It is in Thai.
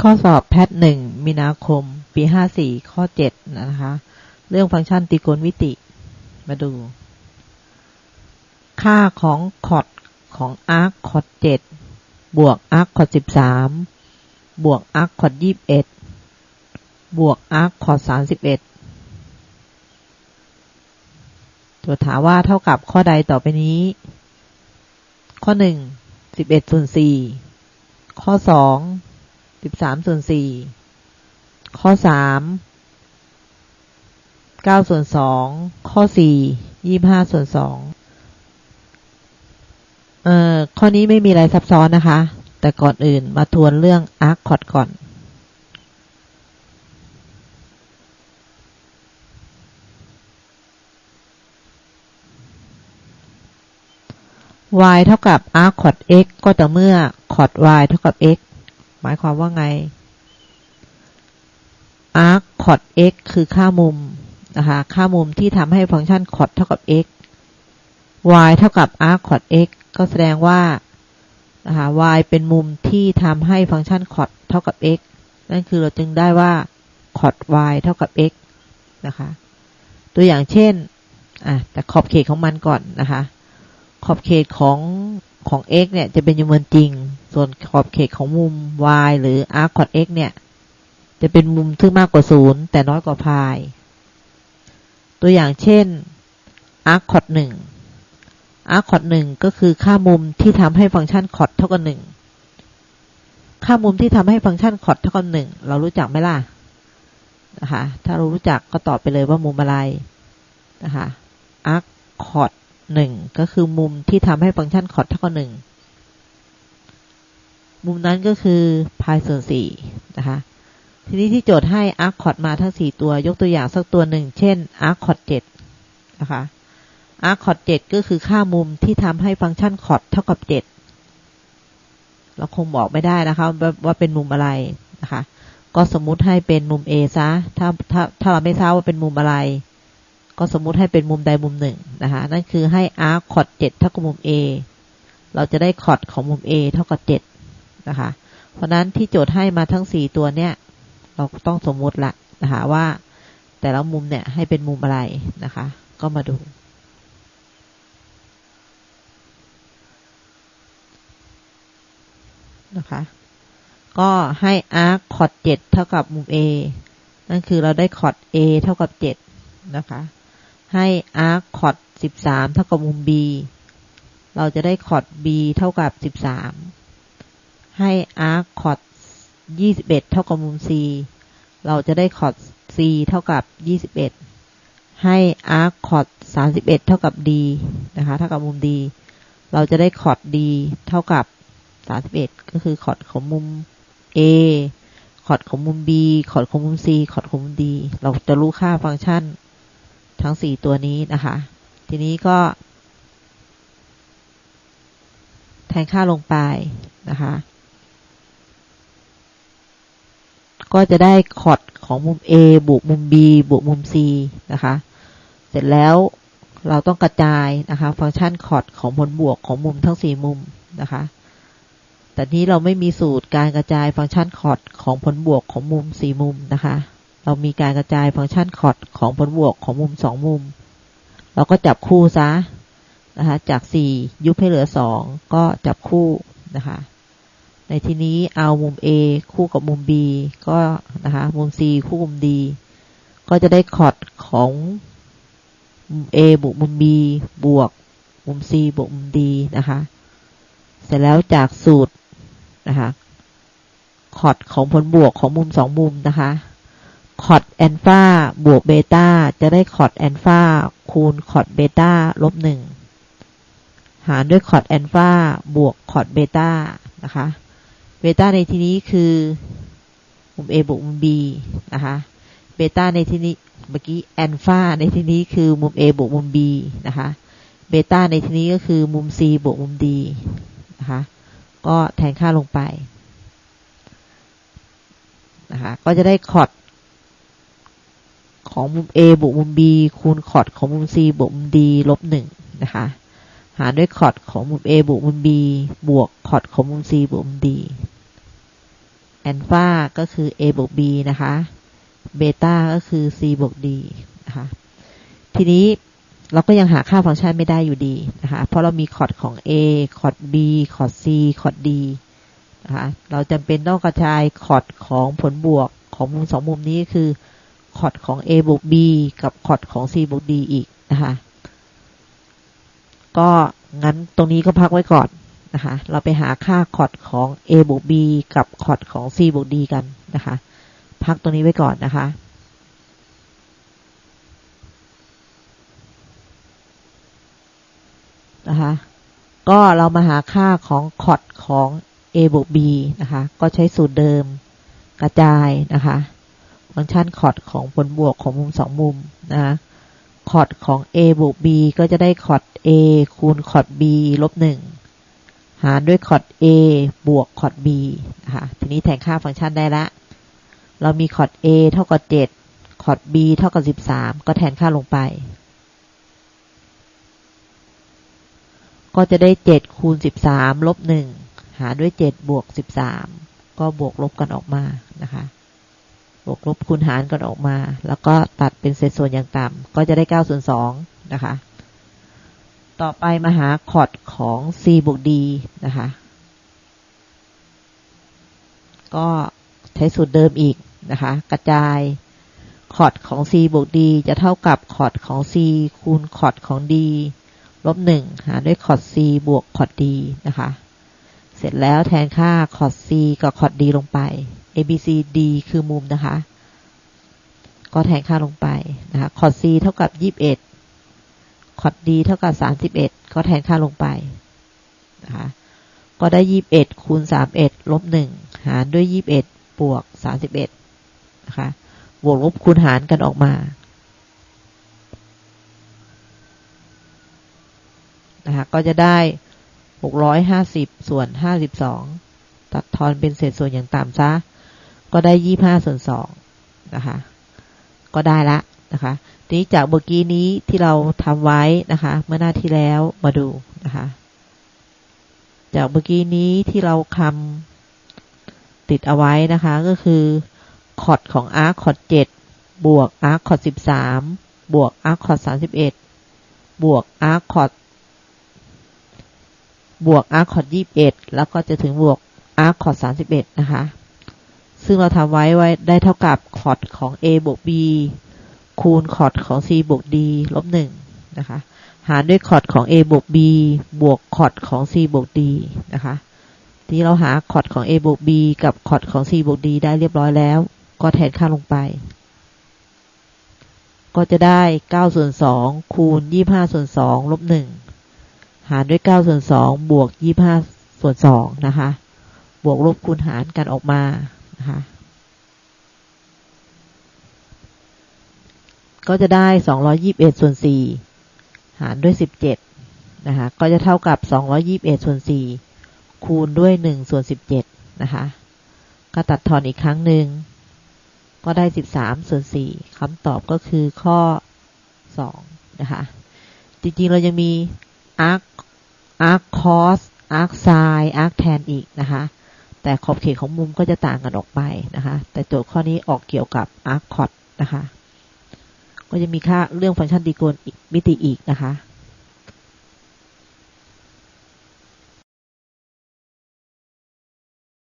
ข้อสอบแพทหนึ่งมีนาคม ปีห้าสี่ข้อเจ็ดนะคะ เรื่องฟังก์ชันตรีโกณมิติ มาดู ค่าของคอดของอาร์คคอดเจ็ดบวกอาร์คคอดสิบสามบวกอาร์คคอดยี่สิบเอ็ดบวกอาร์คคอดสามสิบเอ็ดตัวถามว่าเท่ากับข้อใดต่อไปนี้ ข้อหนึ่งสิบเอ็ดส่วนสี่ข้อสอง สิบสามส่วนสี่ข้อสามเก้าส่วนสองข้อสี่ยี่ห้าส่วนสองเอ่อข้อนี้ไม่มีอะไรซับซ้อนนะคะ แต่ก่อนอื่นมาทวนเรื่องอาร์คคอร์ดก่อน y เท่ากับ arc cot x ก็ต่อเมื่อ cot y เท่ากับ x หมายความว่าไง arc cot x คือค่ามุมนะคะค่ามุมที่ทำให้ฟังก์ชัน cot เท่ากับ x y เท่ากับ arc cot x ก็แสดงว่านะคะ y เป็นมุมที่ทำให้ฟังก์ชัน cot เท่ากับ x นั่นคือเราจึงได้ว่า cot y เท่ากับ x นะคะ ตัวอย่างเช่นอะแต่ขอบเขตของมันก่อนนะคะ ขอบเขตของ ของ x เนี่ยจะเป็นจำนวนจริง ส่วนขอบเขตของมุม y หรือ arc cot x เนี่ย จะเป็นมุมที่มากกว่าศูนย์แต่น้อยกว่าพาย ตัวอย่างเช่น arc cot หนึ่ง arc cot หนึ่งก็คือค่ามุมที่ทำให้ฟังก์ชัน cot เท่ากับหนึ่งค่ามุมที่ทำให้ฟังก์ชัน cot เท่ากับหนึ่งเรารู้จักไหมล่ะนะคะถ้าเรารู้จักก็ตอบไปเลยว่ามุมอะไรนะคะ arc cot หนึ่งก็คือมุมที่ทำให้ฟังก์ชันคอร์ดเท่ากับหนึ่งมุมนั้นก็คือพายส่วนสี่นะคะทีนี้ที่โจทย์ให้อาร์คอร์ดมาทั้งสี่ตัวยกตัวอย่างสักตัวหนึ่ง เช่นอาร์คอร์ดเจ็ดนะคะอาร์คอร์ดเจ็ดก็คือค่ามุมที่ทำให้ฟังก์ชันคอร์ดเท่ากับเจ็ดเราคงบอกไม่ได้นะคะว่าเป็นมุมอะไรนะคะ ก็สมมุติให้เป็นมุม A ซะถ้าถ้าถ้าเราไม่ทราบว่าเป็นมุมอะไร ก็สมมุติให้เป็นมุมใดมุมหนึ่งนะคะนั่นคือให้อาร์คอดเจ็ดเท่ากับมุม A เราจะได้คอดของมุม A เท่ากับเจ็ดนะคะ เพราะนั้นที่โจทย์ให้มาทั้งสี่ตัวเนี่ย เราต้องสมมุติละนะคะว่าแต่ละมุมเนี่ยให้เป็นมุมอะไรนะคะ ก็มาดูนะคะ ก็ให้อาร์คอดเจ็ดเท่ากับมุม A นั่นคือเราได้คอด A เท่ากับเจ็ดนะคะ ให้อาร์คคอดสิบสามเท่ากับมุม B เราจะได้คอด B เท่ากับสิบสามให้อาร์คคอดยี่สิบเอ็ดเท่ากับมุม C เราจะได้คอด C เท่ากับยี่สิบเอ็ดให้อาร์คคอดสามสิบเอ็ดเท่ากับ D นะคะเท่ากับมุม D เราจะได้คอด D เท่ากับสามสิบเอ็ดก็คือคอดของมุม A คอดของมุม B คอดของมุม C คอดของมุม D เราจะรู้ค่าฟังก์ชัน ทั้งสี่ตัวนี้นะคะ ทีนี้ก็ แทนค่าลงไปนะคะ ก็จะได้คอร์ดของมุม A บวกมุม B บวกมุม C นะคะ เสร็จแล้วเราต้องกระจายนะคะ ฟังก์ชันคอร์ดของผลบวกของมุมทั้งสี่มุมนะคะ แต่นี้เราไม่มีสูตรการกระจายฟังก์ชันคอร์ดของผลบวกของมุมสี่มุมนะคะ เรามีการกระจายฟังก์ชันคอร์ดของผลบวกของมุมสองมุม เราก็จับคู่ซะนะคะจากสี่ยุบให้เหลือสองก็จับคู่นะคะในที่นี้เอามุม A คู่กับมุม B ก็นะคะมุม C คู่มุม D ก็จะได้คอร์ดของมุม A บวกมุม B บวกมุม C บวกมุม D นะคะ เสร็จแล้วจากสูตรนะคะคอร์ดของผลบวกของมุมสองมุมนะคะ คอร์ดแอนฟาบวกเบต้าจะได้คอร์ดแอนฟาคูณคอร์ดเบต้าลบหนึ่งหารด้วยคอร์ดแอนฟาบวกคอร์ดเบต้านะคะเบต้าในที่นี้คือมุม A บวกมุม B นะคะเบต้าในที่นี้เมื่อกี้แอนฟาในที่นี้คือมุม A บวกมุม B นะคะเบต้าในที่นี้ก็คือมุม C บวกมุม D นะคะก็แทนค่าลงไปนะคะก็จะได้คอร์ด ของมุม A บวกมุม B คูณคอร์ดของมุม C บวกมุม D ลบหนึ่งนะคะ หารด้วยคอร์ดของมุม A บวกมุม B บวกคอร์ดของมุม C บวกมุม D แอลฟาก็คือ a บวก b นะคะ เบต้าก็คือ c บวก d นะคะ ทีนี้เราก็ยังหาค่าฟังก์ชันไม่ได้อยู่ดีนะคะ เพราะเรามีคอร์ดของ a คอร์ด b คอร์ด c คอร์ด d นะคะ เราจำเป็นต้องกระจายคอร์ดของผลบวกของมุมสองมุมนี้คือ คอร์ดของ a บวก b กับคอร์ดของ c บวก d อีกนะคะ ก็งั้นตรงนี้ก็พักไว้ก่อนนะคะ เราไปหาค่าคอร์ดของ a บวก b กับคอร์ดของ c บวก d กันนะคะ พักตรงนี้ไว้ก่อนนะคะนะคะ ก็เรามาหาค่าของคอร์ดของ a บวก b นะคะ ก็ใช้สูตรเดิมกระจายนะคะ ฟังก์ชันคอร์ดของผลบวกของมุมสองมุมนะคะคอร์ดของ a บวก b ก็จะได้คอร์ด a คูณคอร์ด b ลบหนึ่งหารด้วยคอร์ด a บวกคอร์ด b นะคะทีนี้แทนค่าฟังก์ชันได้ละ เรามีคอร์ด a เท่ากับเจ็ดคอร์ด b เท่ากับสิบสามก็แทนค่าลงไป ก็จะได้เจ็ดคูณสิบสามลบหนึ่งหารด้วยเจ็ดบวกสิบสามก็บวกลบกันออกมานะคะ บวกลบคูณหารกันออกมา แล้วก็ตัดเป็นเศษส่วนอย่างต่ำก็จะได้เก้าส่วนสองนะคะ ต่อไปมาหาคอร์ดของ c บวก d นะคะ ก็ใช้สูตรเดิมอีกนะคะ กระจายคอร์ดของ c บวก d จะเท่ากับคอร์ดของ c คูณคอร์ดของ d ลบหนึ่งหารด้วยคอร์ด c บวกคอร์ด d นะคะ เสร็จแล้วแทนค่าคอร์ด c กับคอร์ด d ลงไป a b c d คือมุมนะคะ ก็แทนค่าลงไปนะคะคอร์ด c เท่ากับยี่สิบเอ็ดคอร์ด d เท่ากับสามสิบเอ็ดก็แทนค่าลงไปนะคะก็ได้ยี่สิบเอ็ดคูณสามเอ็ดลบหนึ่งหารด้วยยี่สิบเอ็ดบวกสามสิบเอ็ดนะคะบวกลบคูณหารกันออกมานะคะก็จะได้หกร้อยห้าสิบส่วนห้าสิบสองตัดทอนเป็นเศษส่วนอย่างต่ำซะ ก็ได้ยี่ห้าส่วนสองนะคะ ก็ได้ละนะคะทีนี้จากเมื่อกี้นี้ที่เราทำไว้นะคะ เมื่อหน้าที่แล้วมาดูนะคะ จากเมื่อกี้นี้ที่เราคำติดเอาไว้นะคะ ก็คือคอร์ดของอาร์คอร์ดเจ็ดบวกอาร์คอร์ดสิบสามบวกอาร์คอร์ดสามสิบเอ็ดบวกอาร์คอร์ดบวกอาร์คอร์ดยี่สิบเอ็ดแล้วก็จะถึงบวกอาร์คอร์ดสามสิบเอ็ดนะคะ ซึ่งเราทำไว้ไว้ได้เท่ากับคอร์ดของ a บวก b คูณคอร์ดของ c บวก d ลบหนึ่งนะคะ หารด้วยคอร์ดของ a บวก b บวกคอร์ดของ c บวก d นะคะที่เราหาคอร์ดของ a บวก b กับคอร์ดของ c บวก d ได้เรียบร้อยแล้ว ก็แทนค่าลงไป ก็จะได้เก้าส่วนสองคูณยี่ห้าส่วนสองลบหนึ่งหารด้วยเก้าส่วนสองบวกยี่ห้าส่วนสองนะคะ บวกลบคูณหารกันออกมา นะคะก็จะได้สองร้อยิบเอ็ดส่วนสี่หารด้วยสิบเจ็ดนะคะก็จะเท่ากับสองร้อยิบเอ็ดส่วนสี่คูณด้วยหนึ่งส่วนสิบเจ็ดนะคะก็ตัดทอนอีกครั้งหนึ่งก็ได้สิบสามส่วนสี่คำตอบก็คือข้อสองนะคะจริงๆเรายังมี arc arc cos arc sin arc tan อีกนะคะ แต่ขอบเขตของมุมก็จะต่างกันออกไปนะคะ แต่โจทย์ข้อนี้ออกเกี่ยวกับอาร์คอร์ดนะคะ ก็จะมีค่าเรื่องฟังก์ชันดีโกนมิติอีกนะคะ